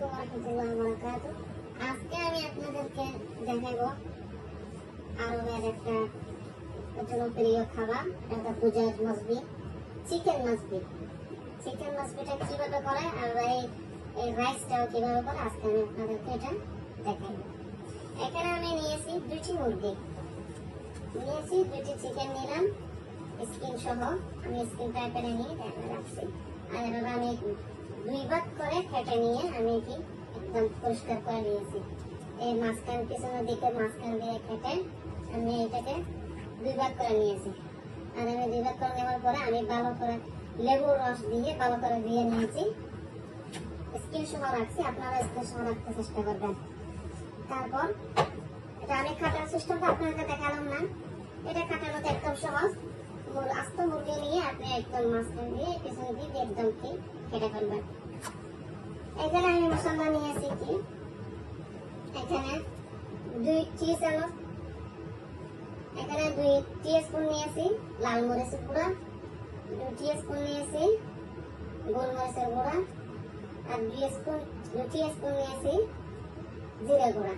আলাইকুম রহমতুল্লাহ বরকাত আজকে আমি আপনাদেরকে দেখাবো আরবের একটা জনপ্রিয় খাবার একটা গুজরাট মসবি চিকেন মসবি চিকেন মসবিটা কীভাবে করে আর এই এই রাইসটাও কীভাবে করে আজকে আমি আপনাদেরকে এটা দেখাবো এখানে আমি নিয়েছি দুটি মুরগি নিয়েছি দুটি চিকেন নিলাম স্কিন সহ আমি স্কিন টাইপের নিয়ে রাখছি আর এভাবে আমি দুই ভাগ করে কেটে নিয়ে আমি কি একদম পরিষ্কার করে নিয়েছি। এই মাঝখান, পিছনের দিকে মাঝখান দিয়ে কেটে আমি এটাকে দুই ভাগ করে নিয়েছি। আর আমি দুই ভাগ করে নেওয়ার পরে আমি ভালো করে লেবুর রস দিয়ে, ভালো করে দিয়ে নিয়েছি। স্কিন সহ রাখছি, আপনারা স্কিন সহ রাখতে চেষ্টা করবেন। তারপর এটা আমি কাটার সিস্টেমটা আপনাকে দেখালাম না। এটা কাটানোতে একদম সহজ। আস্ত মুরগি নিয়ে আপনি একদম মাঝখান দিয়ে, পিছনে দিয়ে একদম কি কেটে ফেলবেন এখানে আমি মশলা নিয়েছি কি? এখানে দুই টি চামচ এখানে দুই টি স্পুন নিয়েছি লাল মরিচের গুঁড়া, দুই টি স্পুন নিয়েছি গোলমরিচের গুঁড়া, আর দুই স্পুন দুই স্পুন নিয়েছি জিরে গুঁড়া,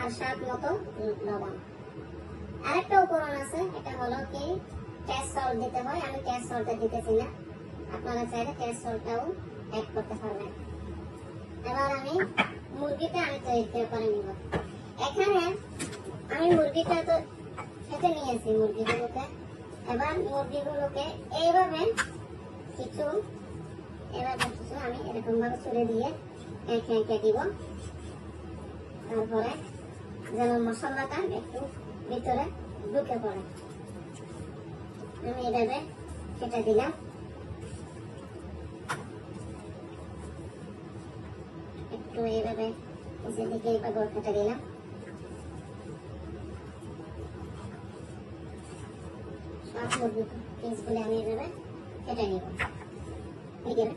আর স্বাদ মতো লবণ। আরেকটা উপকরণ আছে, এটা হলো কি টেস্ট সল্ট দিতে হয়, আমি টেস্ট সল্টটা দিতেছি না। আপনারা চাইলে টেস্ট সল্টটাও অ্যাড করতে পারবেন। এবার আমি মুরগিটা আমি তৈরি করে নিব। এখানে আমি মুরগিটা তো খেতে নিয়েছি মুরগিগুলোকে। এবার মুরগিগুলোকে এইভাবে কিছু এভাবে কিছু আমি এরকম ভাবে ছুড়ে দিয়ে এঁকে এঁকে দিব। তারপরে যেন মশলাটা একটু ভিতরে ঢুকে পড়ে। আমি এভাবে কেটে দিলাম। একটু এইভাবে নিচের দিকে এইভাবে কেটে দিলাম সব মুরগি পিসগুলো আমি এবার। এবার। এবার। এবার।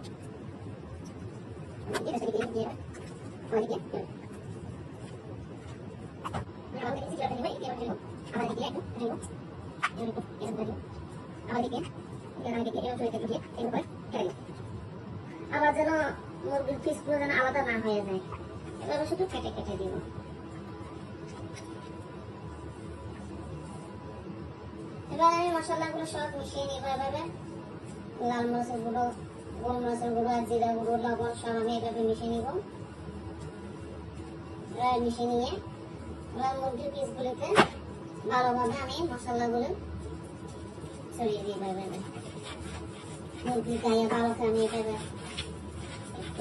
এবার এবার এবার এবার। আবার যেন মুরগির পিসগুলো যেন আলাদা না হয়ে যায়। এভাবে শুধু কেটে কেটে দিব। এবার আমি মশলাগুলো সব মিশিয়ে নিব এভাবে। লাল মরিচের গুঁড়ো, গোল মরিচের গুঁড়ো আর জিরা গুঁড়ো, লবণ সব আমি এভাবে মিশিয়ে নিব। এবার মিশিয়ে নিয়ে এবার মুরগির পিসগুলিতে ভালোভাবে আমি মশলাগুলো ছড়িয়ে দিব এভাবে। মুরগির গায়ে ভালো করে আমি এভাবে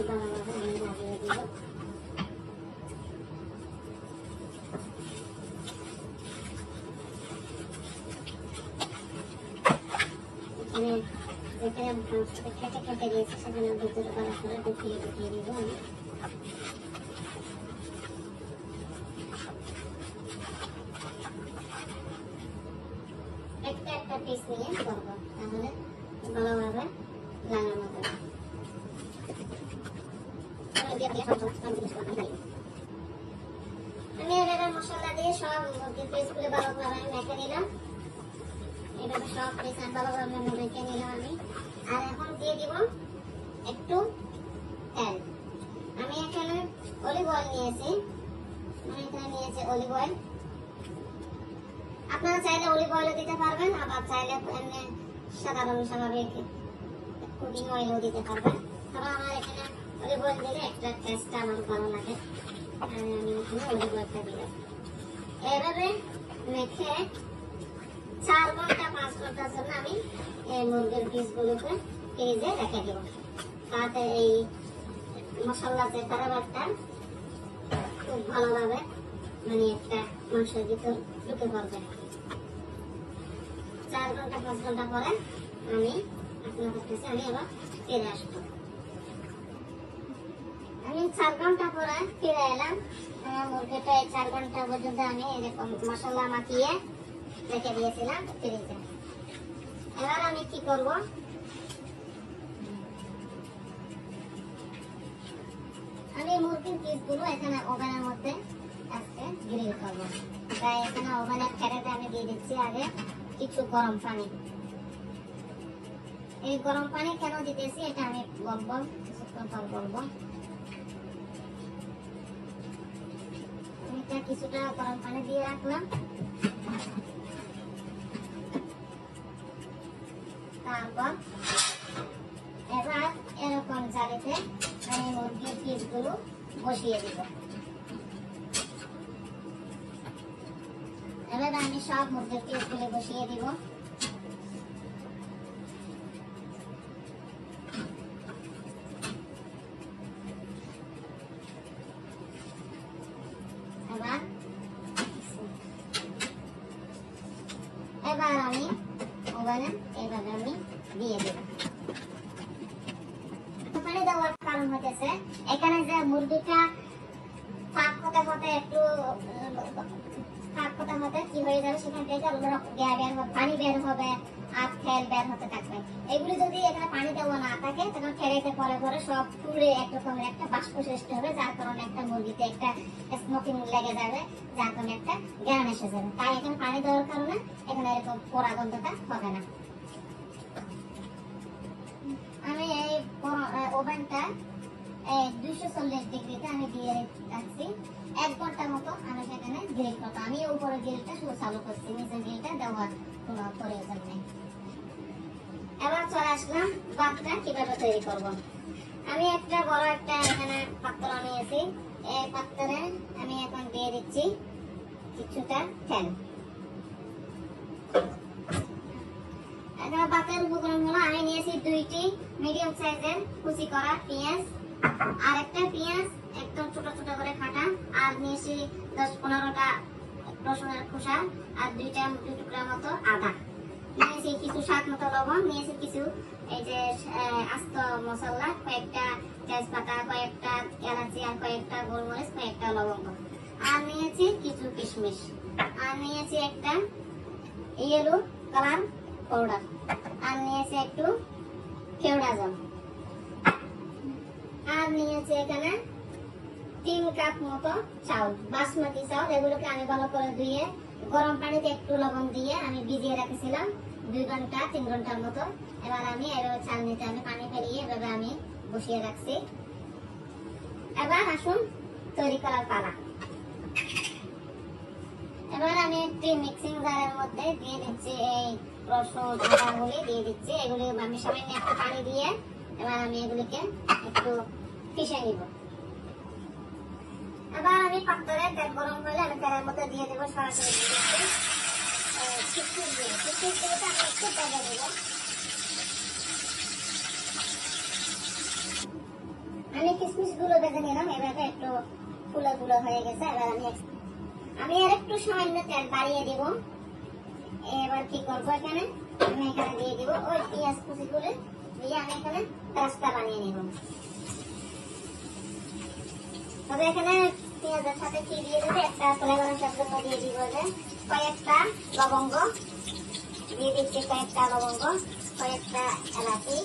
একটু ভালোভাবে আমি লাগিয়ে দিব এখানে যেখানে মাংসটা কেটে কেটে দিয়েছে সেখানে ভিতরে ভালো করে ঢুকিয়ে ঢুকিয়ে দিব আমি একটা একটা পিস নিয়ে করব তাহলে ভালোভাবে লাগানো যাবে আমি এভাবে মশলা দিয়ে সব পিসগুলো ভালোভাবে মেখে নিলাম। এভাবে সব ভালোভাবে আমি মেখে নিলাম আমি। আর এখন দিয়ে দিব একটু তেল। আমি এখানে অলিভ অয়েল নিয়েছি। আমি এখানে নিয়েছি অলিভ অয়েল আপনারা চাইলে অলিভ অয়েলও দিতে পারবেন, আবার চাইলে এমনি সাধারণ স্বাভাবিক কুকিং অয়েলও দিতে পারবেন। তবে আমার অয়েল দিলে একটা টেস্টটা আমার ভালো লাগে আমি অলিভ অয়েলটা দিলাম এভাবে মেখে চার ঘণ্টা, পাঁচ ঘণ্টার জন্য আমি এই মুরগির পিসগুলোকে ফ্রিজে রেখে দেবো। তাতে এই মশলা যে খুব ভালোভাবে মানে একটা মাংসের ভিতর ঢুকে পড়বে। চার ঘণ্টা, পাঁচ ঘণ্টা পরে আমি আপনাদের কাছে আমি আবার ফিরে আসব। আমি চার ঘণ্টা পরে ফিরে এলাম। মুরগিটা চার ঘণ্টা পর্যন্ত আমি এরকম মশলা মাখিয়ে রেখে দিয়েছিলাম ফ্রিজে। এবার আমি কি করব? আমি মুরগির পিসগুলো এখানে ওভেনের মধ্যে আজকে গ্রিল করব। তাই এখানে ওভেনের ফেরাতে আমি দিয়ে দিচ্ছি আগে কিছু গরম পানি। এই গরম পানি কেন দিতেছি এটা আমি বলব, কিছুক্ষণ পর বলব। একটা কিছুটা গরম পানি দিয়ে রাখলাম। তারপর এবার এরকম জালিতে আমি মুরগির পিসগুলো বসিয়ে দিব। এবার আমি সব মুরগির পিসগুলো বসিয়ে দিব এবার এবার আমি ওখানে এভাবে আমি দিয়ে দেব পানি দেওয়ার কারণ হতেছে এখানে যে মুরগিটা ফাঁক হতে হতে একটু ফাঁক হতে হতে কি হয়ে যাবে সেখান থেকে দেয়া বের হবে, পানি বের হবে আর খেল বের হতে থাকবে এগুলি যদি এখানে পানি দেওয়া না থাকে, তখন খেলেতে পরে পরে সব ফুলে এক রকমের একটা বাষ্প সৃষ্টি হবে, যার কারণে একটা মুরগিতে একটা স্মোকিং লেগে যাবে, যার কারণে একটা জ্ঞান এসে যাবে। তাই এখানে পানি দেওয়ার কারণে এখানে এরকম পোড়া গন্ধটা হবে না। আমি এই ওভেনটা আমি একটা বড় একটা এখানে পাত্র নিয়েছি এই পাত্রে আমি এখন দিয়ে দিচ্ছি কিছুটা তেল। এখানে ভাতের উপকরণ হলো আমি নিয়েছি দুইটি মিডিয়াম সাইজের কুচি করা পেঁয়াজ আর একটা পেঁয়াজ, একদম ছোট ছোট করে কাটা, আর নিয়েছি দশ পনেরোটা রসুনের খোসা আর দুইটা দুই টুকরা মতো আদা। নিয়েছি কিছু স্বাদ মতো লবণ, নিয়েছি কিছু এই যে আস্ত মশলা, কয়েকটা তেজপাতা, কয়েকটা এলাচি আর কয়েকটা গোলমরিচ, কয়েকটা লবঙ্গ। আর নিয়েছি কিছু কিশমিশ। আর নিয়েছি একটা ইয়েলো কালার পাউডার আর নিয়েছি একটু কেওড়া জল। আর নিয়েছি এখানে তিন কাপ মতো চাউল, বাসমতি চাউল। এগুলোকে আমি ভালো করে ধুয়ে গরম পানিতে একটু লবণ দিয়ে আমি ভিজিয়ে রেখেছিলাম দুই ঘণ্টা, তিন ঘণ্টার মতো। এবার আমি এভাবে চালনিতে আমি পানি ফেলিয়ে এভাবে আমি বসিয়ে রাখছি। এবার আসুন তৈরি করার পালা। এবার আমি একটি মিক্সিং জারের মধ্যে দিয়ে দিচ্ছি এই রসুন আদাগুলি দিয়ে দিচ্ছি। এগুলি আমি সামান্য একটু পানি দিয়ে এবার আমি এগুলিকে একটু পিষে নিব আমি পাত্রে তেল গরম হলে আমি তেলের মধ্যে দিয়ে দেবো সরাসরি আমি একটু গুলো নিলাম এভাবে একটু ফুলো গুলো হয়ে গেছে। এবার আমি আমি আর একটু সামান্য তেল বাড়িয়ে দিব। এবার কি করব এখানে? আমি এখানে দিয়ে দিব। ওই পেঁয়াজ কুচি করে দিয়ে আমি এখানে রাস্তা বানিয়ে নিব। তবে এখানে পেঁয়াজের সাথে কি দিয়ে দেবে, একটা ফ্লেভারের জন্য দিয়ে দিব যে কয়েকটা লবঙ্গ, দিয়ে দিচ্ছি কয়েকটা লবঙ্গ, কয়েকটা এলাচি,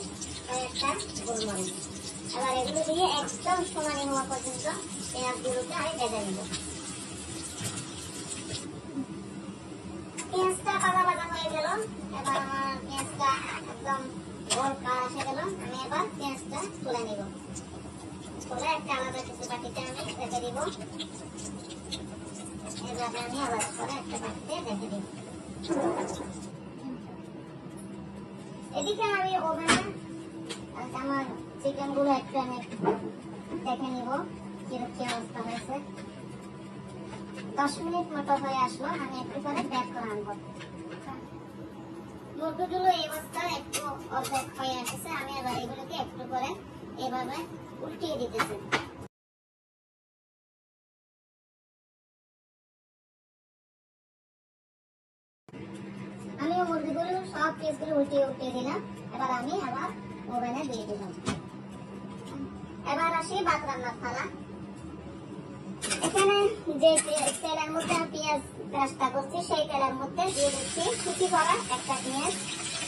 কয়েকটা গোলমরিচ। এবার এগুলো দিয়ে একদম সমানি হওয়া পর্যন্ত পেঁয়াজগুলোকে আমি ভেজে নেব। পেঁয়াজটা ভাজা ভাজা হয়ে গেল। এবার আমার পেঁয়াজটা একদম গোল কালার এসে গেল। আমি এবার পেঁয়াজটা তুলে নিব। এদিকে আমি ওভেনে আমার চিকেনগুলো একটু আমি দেখে নিব কীরকম কি অবস্থা হয়েছে। দশ মিনিট মতো হয়ে আসলো, আমি একটু করে ব্যাক করে আনব। মুরগিগুলো এই অবস্থায় একটু অর্ধেক হয়ে আসছে, আমি এবার এগুলোকে একটু করে এভাবে উল্টিয়ে দিতেছি। আমি মুরগিগুলো সব পিসগুলো উল্টিয়ে দিলাম। এবার আমি আবার ওভেনে দিয়ে দিলাম। এবার আসি ভাত রান্নার থালা এখানে যে তেলের মধ্যে পেঁয়াজ করছি, সেই তেলের মধ্যে দিয়ে দিচ্ছি, কুচি করা একটা পেঁয়াজ।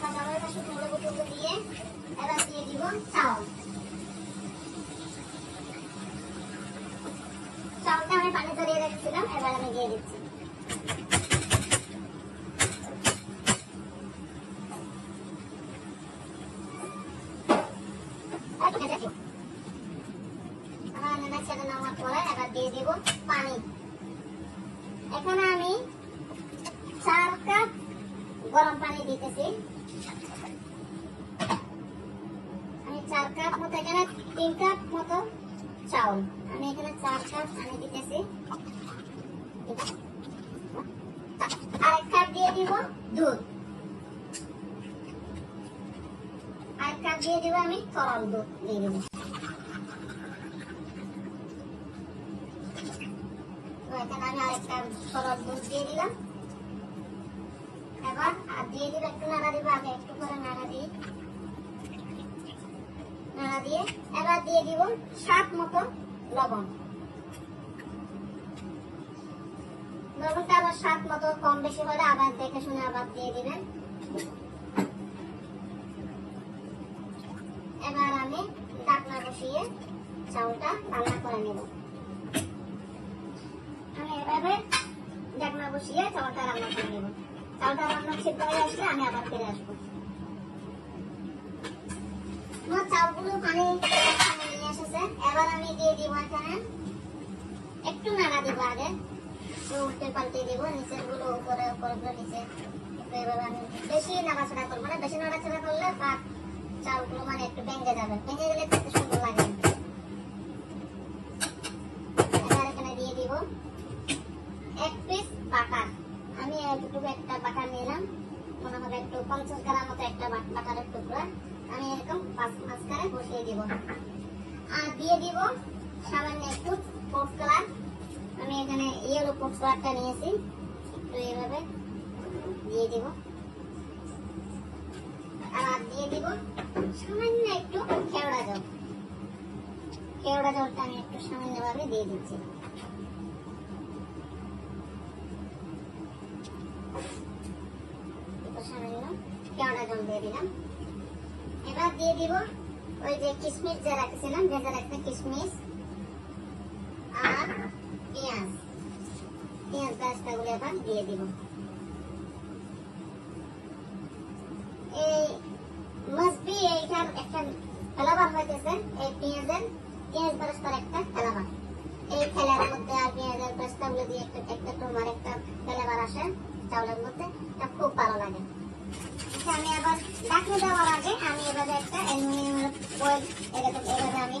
শুকনো লেবু টুকু দিয়ে এবার দিয়ে দিব চাউল চাউলটা আমি পানি ধরিয়ে রেখেছিলাম এবার আমি দিয়ে দিচ্ছি আমার নেনা ছেড়ে নেওয়ার পরে এবার দিয়ে দিব পানি এখানে আমি চার কাপ গরম পানি দিতেছি আমি চার কাপ মতো এখানে তিন কাপ মতো চাউল। আমি এখানে চার কাপ পানি দিতেছি। আরেক কাপ দিয়ে দিব দুধ। আরেক কাপ দিয়ে দিব আমি তরল দুধ দিয়ে দিব। এখানে আমি আরেকটা তরল দুধ দিয়ে দিলাম। এবার আর দিয়ে দিব একটু নাড়া দিব, আগে একটু করে নাড়া দিই। দিয়ে, এবার দিয়ে দিব স্বাদ মতো লবণ। লবণটা আবার স্বাদ মতো কম বেশি হলে আবার দেখে শুনে আবার দিয়ে দিবেন। এবার আমি ডাকনা বসিয়ে চাউলটা রান্না করে নেব। আমি এভাবে ডাকনা বসিয়ে চাউলটা রান্না করে নেব। চাউলটা রান্না সিদ্ধ হয়ে আসলে আমি আবার ফিরে আসব আমার চাউলগুলো একটু নাড়া দিব আগে। একটু উল্টে পাল্টে দিব, নিচের উপরে উপরে নিচে। বেশি নাড়াচাড়া করব না। বেশি নাড়াচাড়া করলে মানে একটু ভেঙে যাবে। ভেঙে গেলে দিয়ে দিব এক পিস বাটার। আমি এতটুকু একটা বাটার নিলাম। মনে হবে একটু পঞ্চাশ গ্রাম মতো একটা বাট- বাটারের টুকরা। আমি এরকম মাঝখানে বসিয়ে দিব। আর দিয়ে দিব সামান্য একটু ফুড কালার আমি এখানে ইয়েলো ফুড কালারটা নিয়েছি। একটু এইভাবে দিয়ে দিব। আর দিয়ে দিব সামান্য একটু কেওড়া জল। কেওড়া জলটা আমি একটু সামান্যভাবে দিয়ে দিচ্ছি। সামান্য কেওড়া জল দিয়ে দিলাম। এবার দিয়ে দিব ওই যে কিশমিশ যে রাখছিলাম, ভেজে রাখতে কিশমিশ আর পেঁয়াজ। পেঁয়াজ গাছটা গুলো এবার দিয়ে দিব। এই মসবি একটা হইতেছে এই পেঁয়াজের, পেঁয়াজ একটা ফেলাবার এই ফেলার মধ্যে আর পেঁয়াজের দিয়ে একটা একটা তোমার একটা ফেলাবার আসে চাউলের মধ্যে খুব ভালো লাগে। আমি আবার ডাকনি দেওয়ার আগে আমি এভাবে একটা অ্যালুমিনিয়ামের ফয়েল এরকম এভাবে আমি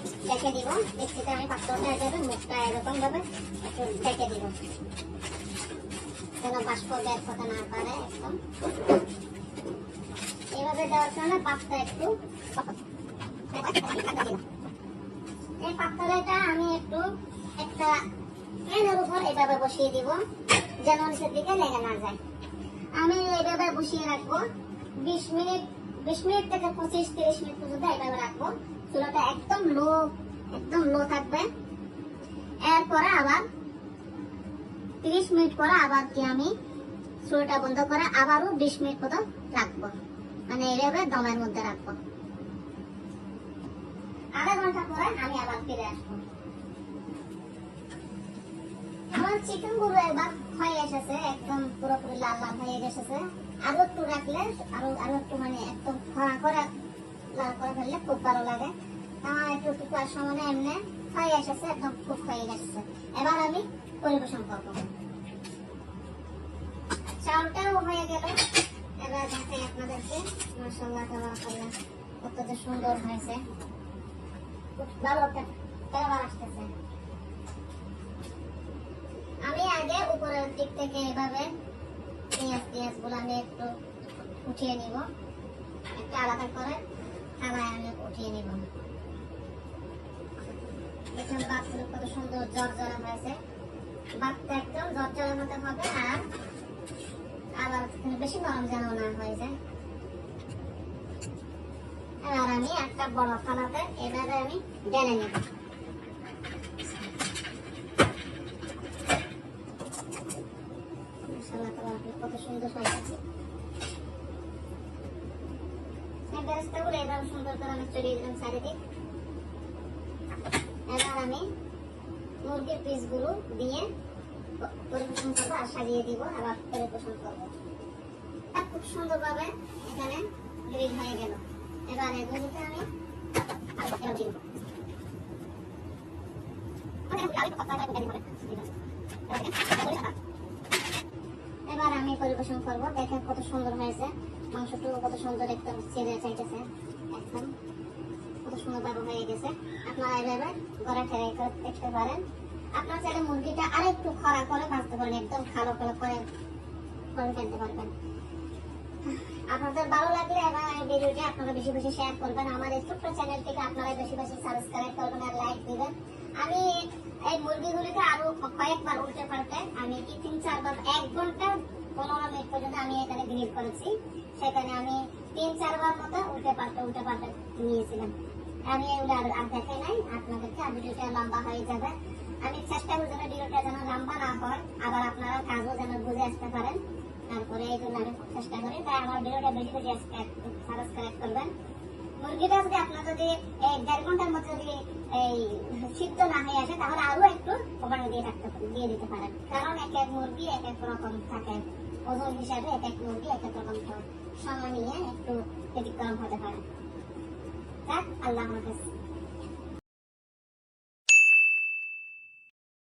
এভাবে একটু একটু ফ্যানের উপর এভাবে বসিয়ে দিব যেন নিচের দিকে লেগে না যায় আমি এইভাবে বসিয়ে রাখব। বিশ মিনিট বিশ মিনিট থেকে পঁচিশ, তিরিশ মিনিট পর্যন্ত এইভাবে রাখব। চুলাটা একদম লো একদম লো থাকবে। এরপরে আবার তিরিশ মিনিট পরে আবার কি আমি চুলাটা বন্ধ করে আবারও বিশ মিনিট মতো রাখব। মানে এইভাবে দমের মধ্যে রাখব। আধা ঘণ্টা পরে আমি আবার ফিরে আসব। আমার চিকেনগুলো এবার হয়ে এসেছে। পুরোপুরি লাল লাল হয়ে এসেছে আরও একটু রাখলে, আরও আরও একটু মানে একদম খরা করে, লাল করে ফেললে খুব ভালো লাগে। আমার একটু এমনি হয়ে এসেছে, একদম খুব গেছে। এবার আমি পরিবেশন করব। চাউলটাও হয়ে গেল। এবার আপনাদেরকে। তাবারাকাল্লাহ, কত যে সুন্দর হয়েছে। ভালো একটা আসতেছে। আগে উপরের দিক থেকে এভাবে পেঁয়াজ পেঁয়াজগুলো আমি একটু উঠিয়ে নিব। একটু আলাদা করে আমি উঠিয়ে নিব। দেখুন বাতগুলো কত সুন্দর হয়েছে। বাতটা একদম জর্জরের মতো হবে আর আবার বেশি নরম যেন না হয়ে যায়। আমি একটা বড় থালাতে এভাবে আমি ঢেলে নেব মশলা তো আপনি কত সুন্দর হয়েছে সুন্দর করে আমি দিলাম চারিদিক এবার আমি মুরগির দিয়ে পরিবেশন করব আর সাজিয়ে দিব আবার পরিবেশন করব এখানে গ্রিল হয়ে গেল এবার আমি দিব এবার আমি পরিবেশন করব, দেখেন কত সুন্দর হয়েছে। মাংসটুকু কত সুন্দর একদম ছেড়ে চাইতেছে, একদম। কত সুন্দর ভাবে হয়ে গেছে। আপনারা এভাবে ঘরে ট্রাই করে দেখতে পারেন। আপনার চাইলে মুরগিটা আরেকটু খরা করে ভাজতে পারেন, একদম খালো করে করে ফেলতে পারবেন। আপনাদের ভালো লাগলে এই ভিডিওটি আপনারা বেশি বেশি শেয়ার করবেন। আমার এই ছোট্ট চ্যানেলটিকে আপনারা বেশি বেশি সাবস্ক্রাইব করবেন আর লাইক দিবেন। আমি এই মুরগিগুলিকে আরও কয়েকবার উল্টে পাল্টে, আমি তিন, চারবার, এক ঘণ্টা পনেরো মিনিট পর্যন্ত আমি এখানে গ্রিল করেছি। সেখানে আমি তিন, চারবার মতো উল্টে পাল্টে উল্টে পাল্টে নিয়েছিলাম। আমি এগুলো আর আর দেখাই নাই, আপনাদেরকে। আর ভিডিওটা লম্বা হয়ে যাবে। আমি চেষ্টা করি যেন ভিডিওটা যেন লম্বা না হয়। আবার আপনারা কাজও যেন বুঝে আসতে পারেন। তারপরে এই জন্য আমি চেষ্টা করি। তাই আমার ভিডিওটা বেশি বেশি সাবস্ক্রাইব করবেন। মুরগিটা যদি আপনার যদি এই দেড় ঘণ্টার মধ্যে যদি এই সিদ্ধ না হয়ে আসে, তাহলে আরও একটু ওখানে দিয়ে রাখতে দিয়ে দিতে পারেন। কারণ এক এক মুরগি এক এক রকম থাকে। ওজন হিসাবে এক এক মুরগি এক এক। সময় নিয়ে একটু ব্যতিক্রম হতে পারে আল্লাহ হাফেজ